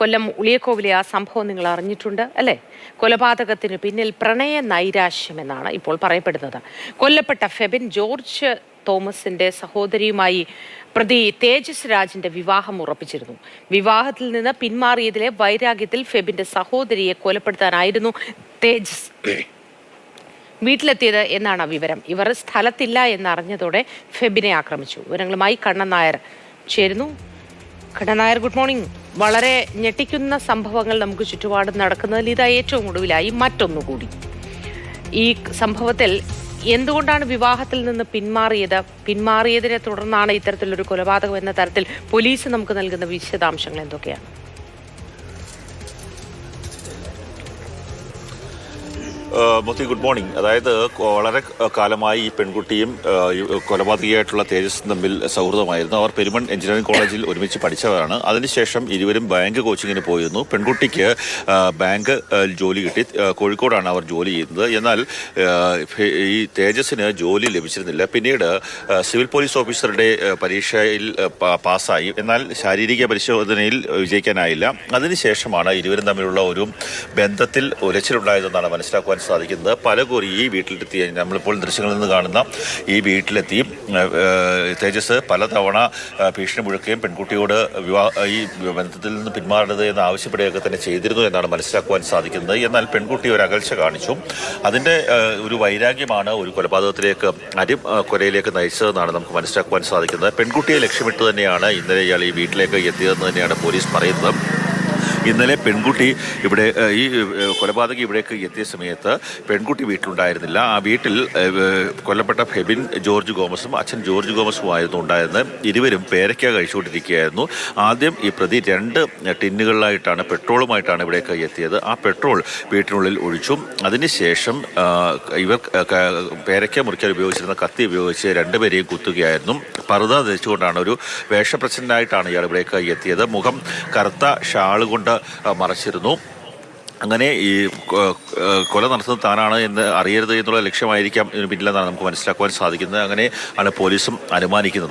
കൊല്ലം ഉളിയക്കോവിലെ ആ സംഭവം നിങ്ങൾ അറിഞ്ഞിട്ടുണ്ട് അല്ലേ? കൊലപാതകത്തിന് പിന്നിൽ പ്രണയ നൈരാശ്യം എന്നാണ് ഇപ്പോൾ പറയപ്പെടുന്നത്. കൊല്ലപ്പെട്ട ഫെബിൻ ജോർജ് തോമസിന്റെ സഹോദരിയുമായി പ്രതി തേജസ് രാജിന്റെ വിവാഹം ഉറപ്പിച്ചിരുന്നു. വിവാഹത്തിൽ നിന്ന് പിന്മാറിയതിലെ വൈരാഗ്യത്തിൽ ഫെബിന്റെ സഹോദരിയെ കൊലപ്പെടുത്താനായിരുന്നു തേജസ്. വീട്ടിലെത്തിയത് എന്നാണ് വിവരം. ഇവർ സ്ഥലത്തില്ല എന്നറിഞ്ഞതോടെ ഫെബിനെ ആക്രമിച്ചു. വിവരങ്ങളുമായി കണ്ണൻ നായർ ചേരുന്നു. Kannan Nair good morning. വളരെ ഞെട്ടിക്കുന്ന സംഭവങ്ങൾ നമുക്ക് ചുറ്റുപാടും നടക്കുന്നതിൽ ഇതാ ഏറ്റവും ഒടുവിലായി മറ്റൊന്നുകൂടി. ഈ സംഭവത്തിൽ എന്തുകൊണ്ടാണ് വിവാഹത്തിൽ നിന്ന് പിന്മാറിയത്? പിന്മാറിയതിനെ തുടർന്നാണ് ഇത്തരത്തിലൊരു കൊലപാതകം എന്ന തരത്തിൽ പോലീസ് നമുക്ക് നൽകുന്ന വിശദാംശങ്ങൾ എന്തൊക്കെയാണ്? മുത്തി ഗുഡ് മോർണിംഗ് അതായത് വളരെ കാലമായി ഈ പെൺകുട്ടിയും കൊലപാതകയായിട്ടുള്ള തേജസ് തമ്മിൽ സൗഹൃദമായിരുന്നു. അവർ പെരുമൺ എഞ്ചിനീയറിംഗ് കോളേജിൽ ഒരുമിച്ച് പഠിച്ചവരാണ്. അതിനുശേഷം ഇരുവരും ബാങ്ക് കോച്ചിങ്ങിന് പോയിരുന്നു. പെൺകുട്ടിക്ക് ബാങ്ക് ജോലി കിട്ടി. കോഴിക്കോടാണ് അവർ ജോലി ചെയ്യുന്നത്. എന്നാൽ ഈ തേജസിന് ജോലി ലഭിച്ചിരുന്നില്ല. പിന്നീട് സിവിൽ പോലീസ് ഓഫീസറുടെ പരീക്ഷയിൽ പാസ്സായി. എന്നാൽ ശാരീരിക പരിശോധനയിൽ വിജയിക്കാനായില്ല. അതിനുശേഷമാണ് ഇരുവരും തമ്മിലുള്ള ഒരു ബന്ധത്തിൽ ഉലച്ചിലുണ്ടായതെന്നാണ് മനസ്സിലാക്കുവാൻ സാധിക്കുന്നത്. പലകുറി ഈ വീട്ടിലെത്തി. നമ്മളിപ്പോൾ ദൃശ്യങ്ങളിൽ നിന്ന് കാണുന്ന ഈ വീട്ടിലെത്തി. തേജസ് പലതവണ ഭീഷണി മുഴക്കുകയും പെൺകുട്ടിയോട് വിവാഹ ഈ ബന്ധത്തിൽ നിന്ന് പിന്മാറരുത് എന്ന് ആവശ്യപ്പെടുകയൊക്കെ തന്നെ ചെയ്തിരുന്നു എന്നാണ് മനസ്സിലാക്കുവാൻ സാധിക്കുന്നത്. എന്നാൽ പെൺകുട്ടി ഒരു അകൽച്ച കാണിച്ചു. അതിന്റെ ഒരു വൈരാഗ്യമാണ് ഒരു കൊലപാതകത്തിലേക്ക് അരി കൊലയിലേക്ക് നയിച്ചതെന്നാണ് നമുക്ക് മനസ്സിലാക്കുവാൻ സാധിക്കുന്നത്. പെൺകുട്ടിയെ ലക്ഷ്യമിട്ട് തന്നെയാണ് ഇന്നലെ ഇയാൾ ഈ വീട്ടിലേക്ക് എത്തിയതെന്ന് തന്നെയാണ് പോലീസ് പറയുന്നത്. ഇന്നലെ പെൺകുട്ടി ഇവിടെ ഈ കൊലപാതകം ഇവിടേക്ക് എത്തിയ സമയത്ത് പെൺകുട്ടി വീട്ടിലുണ്ടായിരുന്നില്ല. ആ വീട്ടിൽ കൊല്ലപ്പെട്ട ഫെബിൻ ജോർജ് ഗോമസും അച്ഛൻ ജോർജ് ഗോമസുമായിരുന്നു ഉണ്ടായിരുന്നത്. ഇരുവരും പേരയ്ക്ക കഴിച്ചുകൊണ്ടിരിക്കുകയായിരുന്നു. ആദ്യം ഈ പ്രതി രണ്ട് ടിന്നുകളിലായിട്ടാണ് പെട്രോളുമായിട്ടാണ് ഇവിടേക്ക് എത്തിയത്. ആ പെട്രോൾ വീട്ടിനുള്ളിൽ ഒഴിച്ചു. അതിനുശേഷം ഇവർ പേരയ്ക്ക മുറിക്കാൻ ഉപയോഗിച്ചിരുന്ന കത്തി ഉപയോഗിച്ച് രണ്ടുപേരെയും കുത്തുകയായിരുന്നു. പറുത ധരിച്ചുകൊണ്ടാണ് ഒരു വേഷപ്രച്ഛനായിട്ടാണ് ഇയാൾ ഇവിടേക്ക് എത്തിയത്. മുഖം കറുത്ത ഷാൾ കൊണ്ട് മറച്ചിരുന്നു. അങ്ങനെ ഈ കൊല നടത്തുന്നത് താനാണ് എന്ന് അറിയരുത് എന്നുള്ള ലക്ഷ്യമായിരിക്കാം. ഇതിന് പിന്നിലെന്നാണ് നമുക്ക് മനസ്സിലാക്കുവാൻ സാധിക്കുന്നത്. അങ്ങനെ ആണ് പോലീസും അനുമാനിക്കുന്നത്.